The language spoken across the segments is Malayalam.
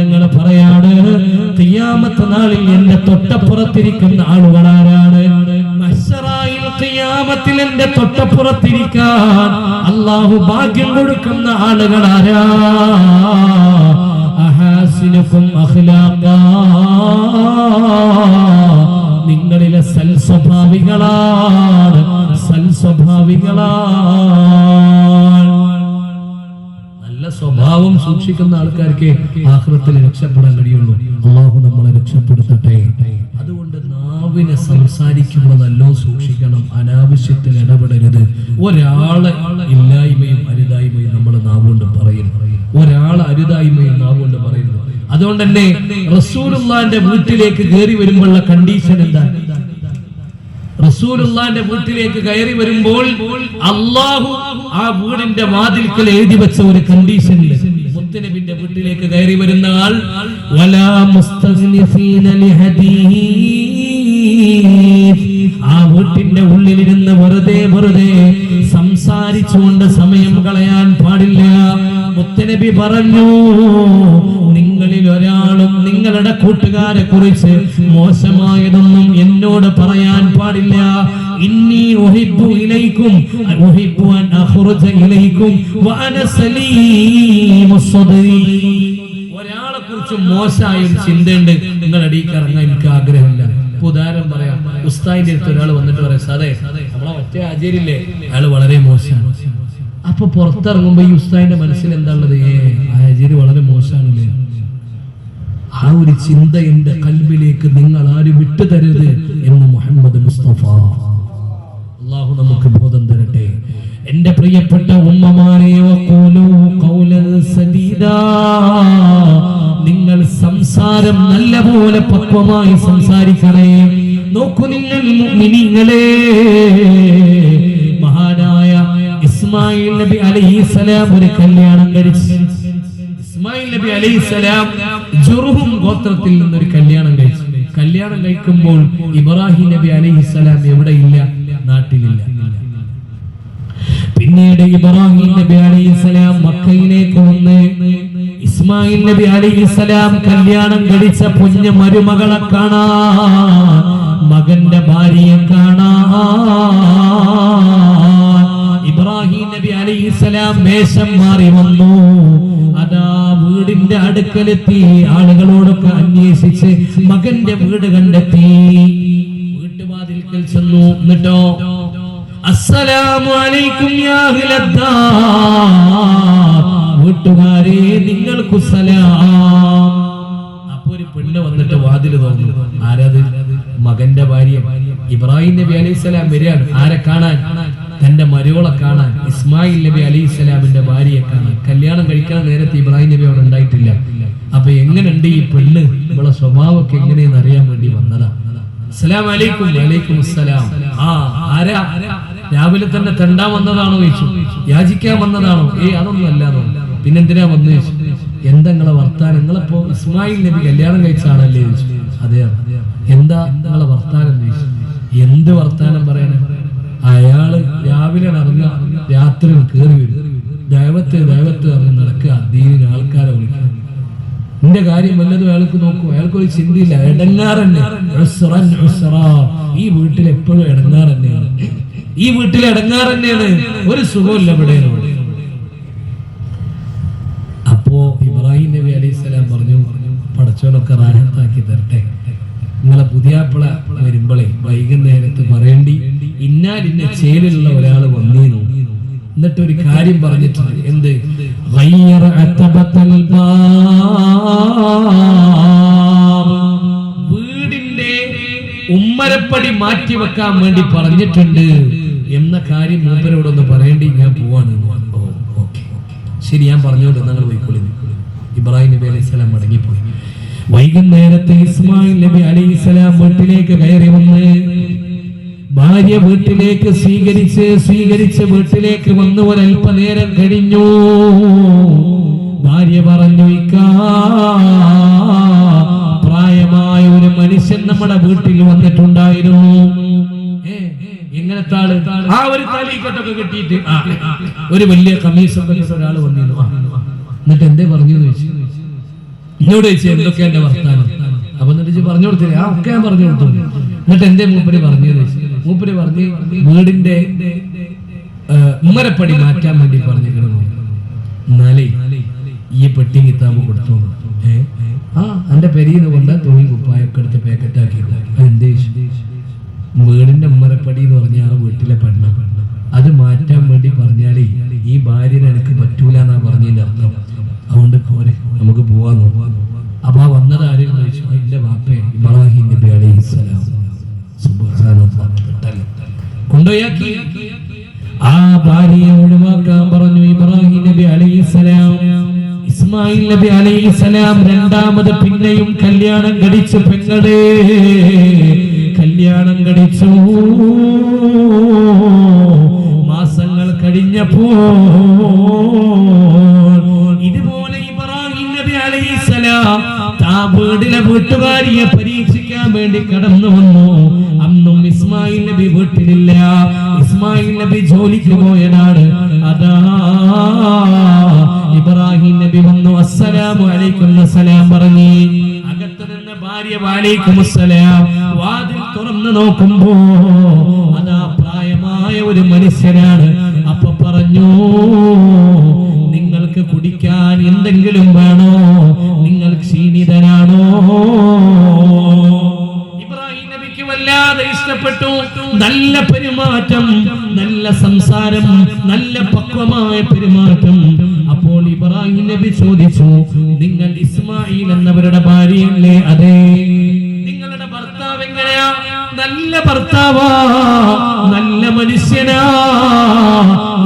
നബിതങ്ങൾ പറയാണ് ഖിയാമത്ത് നാളിൽ എന്റെ തൊട്ടപ്പുറത്തിരിക്കുന്ന മഹ്ശറായിൽ ഖിയാമത്തിൽ എന്റെ തൊട്ടപ്പുറത്തിരിക്കാൻ അള്ളാഹു ഭാഗ്യം കൊടുക്കുന്ന ആളുകൾ ആരാ നിങ്ങളിലെ സൽ സ്വഭാവികളാണ് സൂക്ഷിക്കുന്ന ആൾക്കാർക്ക് ആഹ്ലത്തിൽ രക്ഷപ്പെടാൻ കഴിയുള്ളൂ. അള്ളാഹു നമ്മളെ രക്ഷപ്പെടുത്തട്ടെ. അതുകൊണ്ട് നാവിനെ സംസാരിക്കുമ്പോൾ നല്ലോ സൂക്ഷിക്കണം. അനാവശ്യത്തിൽ ഇടപെടരുത്. ഒരാളെ ഇല്ലായ്മയും അരുതായ്മയും നമ്മൾ നാവുകൊണ്ട് പറയും. ഒരാളെ അരുതായ്മയും നാവുകൊണ്ട് പറയുന്നു അതുകൊണ്ട് തന്നെ റസൂലുള്ളാന്റെ വീട്ടിലേക്ക് കയറി വരുമ്പോഴുള്ള കണ്ടീഷൻ എന്താ? റസൂലുള്ളാന്റെ വീട്ടിലേക്ക് കയറി വരുമ്പോൾ അള്ളാഹു ആ വീടിന്റെ വാതിൽക്കൽ എഴുതി വെച്ച ഒരു കണ്ടീഷനിൽ മുത്തനബിന്റെ വീട്ടിലേക്ക് കയറി വരുന്ന ആൾ. ആ വീട്ടിന്റെ ഉള്ളിലിരുന്ന് വെറുതെ വെറുതെ സംസാരിച്ചുകൊണ്ട് സമയം കളയാൻ പാടില്ല മുത്തനബി പറഞ്ഞു നിങ്ങളിൽ ഒരാളും നിങ്ങളുടെ കൂട്ടുകാരെ കുറിച്ച് മോശമായതൊന്നും എന്നോട് പറയാൻ പാടില്ല ഇന്നി ഉഹിബ്ബു ഇലൈക്കും ഉഹിബ്ബു അൻ അഖ്റുജ ഇലൈക്കും വഅന സലീമു സദ്രി ഒരാളെ കുറിച്ച് മോശമായ ഒരു ചിന്തയുണ്ട്. നിങ്ങൾ അടിയിൽ ഇറങ്ങാൻ എനിക്ക് ആഗ്രഹമില്ല. ഉദാഹരണം പറയാം. ഉസ്താദിന്റെ അടുത്ത് ഒരാൾ വന്നിട്ട് പറയാം സാറേ നമ്മളെ ഒറ്റ ആചാര്യല്ലേ? അയാൾ വളരെ മോശമാണ് അപ്പൊ പുറത്തിറങ്ങുമ്പോ ഈ ഉസ്താദിന്റെ മനസ്സിൽ എന്താണുള്ളത്? ഏ ആചാര്യ വളരെ മോശമാണല്ലേ? ആ ഒരു ചിന്ത എന്റെ കൽബിലേക്ക് നിങ്ങൾ ആരും വിട്ടുതരുത് എന്ന് മുഹമ്മദ് മുസ്തഫ. അള്ളാഹു നമുക്ക് ബോധം തരട്ടെ. എന്റെ പ്രിയപ്പെട്ട ഉമ്മമാരെ. നിങ്ങൾ സംസാരം നല്ലപോലെ പക്വമായി സംസാരിക്കണേ. നോക്കൂ നിങ്ങൾ മിനിങ്ങളെ മഹാനായ ഇസ്മായിൽ നബി അലൈഹിസലാം ഒരു കല്യാണം കഴിച്ചു. ഇസ്മായിൽ നബി അലൈഹിസലാം ജുർഹും ഗോത്രത്തിൽ നിന്നൊരു കല്യാണം കഴിച്ചു. കല്യാണം കഴിക്കുമ്പോൾ ഇബ്രാഹിം നബി അലൈഹിസലാം എവിടെയില്ല? നാട്ടിലില്ല. പിന്നീട് ഇബ്രാഹിം നബി അലൈഹിസ്സലാം മക്കയിലേക്ക് വന്ന് ഇസ്മായിൽ നബി അലൈഹിസ്സലാം കല്യാണം കഴിച്ച പുണ്യ മരുമകളെ കാണാ മകന്റെ ഭാര്യയെ കാണാ. ഇബ്രാഹിം നബി അലൈഹിസ്സലാം വേഷം മാറി വന്നു. അതാ വീടിന്റെ അടുക്കലെത്തി ആളുകളോടൊക്കെ അന്വേഷിച്ച് മകന്റെ വീട് കണ്ടെത്തി. വീട്ടുവാതിൽക്കൽ ചെന്നു. എന്നിട്ടോ? അസ്സലാമു അലൈക്കും യാ. വീട്ടുകാരെ നിങ്ങൾക്ക് സലാം. അപ്പൊ ഒരു പെണ്ണ് വന്നിട്ട് വാതിൽ തോന്നി ആരാത്? മകന്റെ ഭാര്യ ഇബ്രാഹിം നബി അലൈഹി സ്വലാം വരികയാണ്. ആരെ കാണാൻ? തന്റെ മരുവളെ കാണാൻ. ഇസ്മായിൽ നബി അലൈഹി സ്വലാമിന്റെ ഭാര്യയെ കാണാൻ. കല്യാണം കഴിക്കാൻ നേരത്തെ ഇബ്രാഹിം നബി അവിടെ ഉണ്ടായിട്ടില്ല. അപ്പൊ എങ്ങനെയുണ്ട് ഈ പെണ്ണ്? ഇവളെ സ്വഭാവമൊക്കെ എങ്ങനെയെന്ന് അറിയാൻ വേണ്ടി വന്നതാ. രാവിലെ തന്നെ തെണ്ടാൻ വന്നതാണോ ചോദിച്ചു. യാചിക്കാൻ വന്നതാണോ? ഏയ് അതൊന്നും അല്ലാതോ പിന്നെന്തിനാ വന്നു ചോദിച്ചു. എന്താ വർത്താനം? നിങ്ങളിപ്പോ ഇസ്മായിൽ നബി കല്യാണം കഴിച്ചാണല്ലേ ചോദിച്ചു. അതെ എന്താ നിങ്ങളെ വർത്താനം ചോദിച്ചു. എന്ത് വർത്താനം പറയാനാ അയാൾ രാവിലെ നടന്ന രാത്രി കേറി വരും. ദൈവത്തെ ദൈവത്തെ നടക്കുക. ദീനിന് ആൾക്കാരെ വിളിക്കുക. നിന്റെ കാര്യം വല്ലതും അയാൾക്ക് നോക്കൂ. അയാൾക്ക് ഒരു ചിന്തയില്ല. ഇടങ്ങാറന്നെ. ഈ വീട്ടിൽ എപ്പോഴും ഇടങ്ങാറന്നെയാണ് ഈ വീട്ടിൽ ഇടങ്ങാറന്നെയാണ്. ഒരു സുഖമില്ല ഇവിടെ അപ്പോ ഇബ്രാഹിം നബി അലൈഹി സ്വലാം പറഞ്ഞു പടച്ചോനൊക്കെ റാഹത്താക്കി തരട്ടെ. നിങ്ങളെ പുതിയാപ്പിള വരുമ്പോളേ വൈകുന്നേരത്ത് പറയേണ്ടി ഇന്നാലിന്ന ചേലിലുള്ള ഒരാൾ വന്നീന്നു എന്നിട്ട് ഒരു കാര്യം പറഞ്ഞിട്ടുണ്ട്. എന്ത്? വീടിന്റെ ഉമ്മരപ്പടി മാറ്റി വെക്കാൻ വേണ്ടി പറഞ്ഞിട്ടുണ്ട്. എന്ന കാര്യം മൂപ്പരോടൊന്ന് പറയേണ്ടി ഞാൻ പോവാണ് ശരി ഞാൻ പറഞ്ഞോണ്ട് നിങ്ങൾ പോയിക്കൊള്ളി ഇബ്രാഹിം നബി അലൈഹി സ്വലാം മടങ്ങിപ്പോയി. വൈകുന്നേരത്തെ ഇസ്മായിൽ നബി അലൈഹി സ്വലാം വീട്ടിലേക്ക് കയറി വന്ന് ഭാര്യ വീട്ടിലേക്ക് സ്വീകരിച്ച് സ്വീകരിച്ച് വീട്ടിലേക്ക് വന്നു ഒരൽപ്പനേരം കഴിഞ്ഞു. ഭാര്യ പറഞ്ഞു പ്രായമായ ഒരു മനുഷ്യൻ നമ്മുടെ വീട്ടിൽ വന്നിട്ടുണ്ടായിരുന്നു. ഇങ്ങനത്തെ ആ ഒരു തലീക്കെട്ടൊക്കെ കെട്ടിയിട്ട്. ഒരു വലിയ ഇട്ട ഒരാൾ വന്നിരുന്നു. എന്നിട്ട് എന്തേ പറഞ്ഞു എന്ന് ചോദിച്ചു. എന്നോട് ചോദിച്ചു എന്തൊക്കെ എന്റെ വർത്താനം? അപ്പൊ എന്നിട്ട് പറഞ്ഞു കൊടുത്തില്ലേ? ആ ഒക്കെ ഞാൻ പറഞ്ഞു കൊടുത്തു. എന്നിട്ട് എന്റെ മൂപ്പര് പറഞ്ഞു മൂപ്പര് പറഞ്ഞ് വീടിന്റെ ഉമ്മരപ്പടി മാറ്റാൻ വേണ്ടി പറഞ്ഞിരുന്നു ഈ പെട്ടി കിതാബ് കൊടുത്തു ആ എന്റെ പെരീന്ന് കൊണ്ട് തുണി കുപ്പായൊക്കെ എടുത്ത് പാക്കറ്റ് ആക്കി വീടിന്റെ ഉമ്മരപ്പടി എന്ന് പറഞ്ഞ കൊണ്ടുപോയാക്കി ആ ഭാര്യയെ ഒഴിവാക്കാൻ പറഞ്ഞു ഇബ്രാഹിം നബി അലൈഹിസ്സലാം ഇസ്മായിൽ നബി അലൈഹിസ്സലാം രണ്ടാമത് പിന്നെയും കല്യാണം കഴിച്ചു പെങ്ങളെ. കല്യാണം കഴിച്ചു. മാസങ്ങൾ കഴിഞ്ഞപ്പോ ഇതുപോലെ ഇബ്രാഹിം നബി അലൈഹിസ്സലാം താ വീടിലെ വീട്ടുകാരിയെ പരീക്ഷിക്കാൻ വേണ്ടി കടന്നു വന്നു. ഇസ്മായിൽ നബി വീട്ടിലില്ല. ഇസ്മായിൽ നബി ജോലിക്ക് പോയതാണ്. അതാ ഇബ്രാഹിം നബി വന്നു. അസ്സലാമു അലൈക്കും സലാം പറഞ്ഞു അകത്ത് നിന്ന് ഭാര്യ വാലൈക്കും അസ്സലാം വാതിൽ തുറന്നു നോക്കുമ്പോ അതാ പ്രായമായ ഒരു മനുഷ്യനാണ്. അപ്പൊ പറഞ്ഞു നിങ്ങൾക്ക് കുടിക്കാൻ എന്തെങ്കിലും വേണോ? നല്ല പെരുമാറ്റം നല്ല സംസാരം നല്ല പക്വമായ പെരുമാറ്റം. അപ്പോൾ ഇബ്രാഹിം നബി ചോദിച്ചു നിങ്ങൾ ഇസ്മായിൽ എന്നവരുടെ ഭാര്യയല്ലേ അതെ? നിങ്ങളുടെ ഭർത്താവ് എങ്ങനെയാ? നല്ല ഭർത്താവാ നല്ല മനുഷ്യനാ.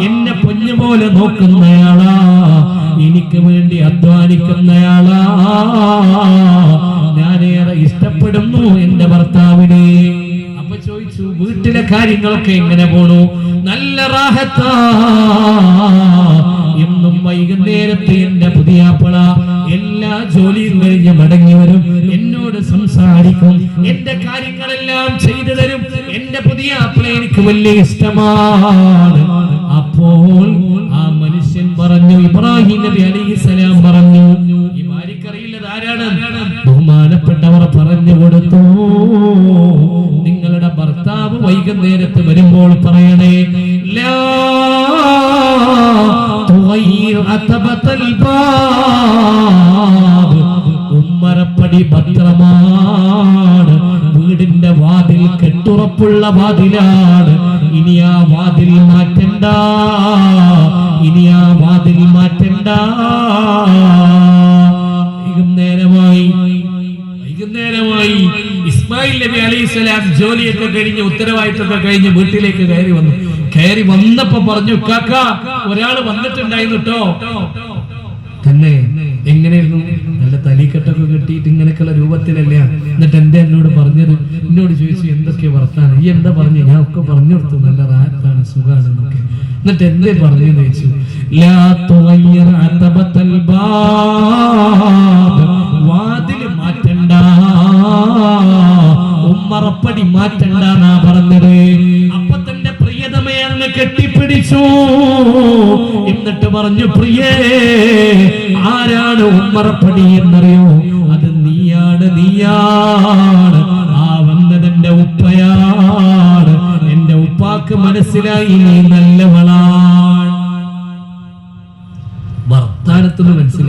എന്നെ പൊന്നു പോലെ നോക്കുന്നയാളാ. എനിക്ക് വേണ്ടി അധ്വാനിക്കുന്നയാളാ. ഞാനേറെ ഇഷ്ടപ്പെടുന്നു എന്റെ ഭർത്താവിനെ. ചോദിച്ചു വീട്ടിലെ കാര്യങ്ങളൊക്കെ എങ്ങനെ പോണു? നല്ല റാഹത്താ. എന്നും വൈകുന്നേരത്തെ എന്റെ പുതിയാപ്പള എല്ലാ ജോലിയും കഴിഞ്ഞ് മടങ്ങി വരും. എന്നോട് സംസാരിക്കും. എന്റെ കാര്യങ്ങളെല്ലാം ചെയ്തു തരും. എന്റെ പുതിയ ആപ്പിള എനിക്ക് വലിയ ഇഷ്ടമാണ്. അപ്പോൾ ആ മനുഷ്യൻ പറഞ്ഞു ഇബ്രാഹിം നബി അലൈഹിസ്സലാം പറഞ്ഞു ഈ ആരാണ്? വൈകുന്നേരത്ത് വരുമ്പോൾ പറയണേ. ഉമ്മറപ്പടി ഭദ്രമാണ്. വീടിന്റെ വാതിൽ കെട്ടുറപ്പുള്ള വാതിലാണ്. ഇനി ആ വാതിൽ മാറ്റണ്ട. നബി അലൈഹി സ്വലാം ജോലിയൊക്കെ കഴിഞ്ഞ് ഉത്തരവാദിത്തമൊക്കെ കഴിഞ്ഞ് വീട്ടിലേക്ക് കയറി വന്നു. കയറി വന്നപ്പോ പറഞ്ഞു കാക്ക ഒരാൾ വന്നിട്ടുണ്ടായിരുന്നു കേട്ടോ തന്നെ എങ്ങനെയായിരുന്നു നല്ല തലിക്കെട്ടൊക്കെ കെട്ടിയിട്ട് ഇങ്ങനെയൊക്കെയുള്ള രൂപത്തിലല്ല? എന്നിട്ട് എന്താ എന്നോട് പറഞ്ഞത്? എന്നോട് ചോദിച്ചു എന്തൊക്കെ വർത്താനം? ഈ എന്താ പറഞ്ഞു? ഞാൻ ഒക്കെ പറഞ്ഞു കൊടുത്തു. നല്ല റാത്താണ് സുഖാണ് എന്നൊക്കെ എന്നിട്ട് എന്തേ പറഞ്ഞു ചോദിച്ചു? ലാ എന്നിട്ട് പറഞ്ഞു പ്രിയേ ആരാണ് ഉമ്മറപ്പടി എന്നറിയോ? അത് നീയാണ് നീയാണ്. ആ വന്നതെന്റെ ഉപ്പയാണ്. എന്റെ ഉപ്പാക്ക് മനസ്സിലായി നീ നല്ലവളാണ്. വർത്താനത്തിന് മനസ്സിലായി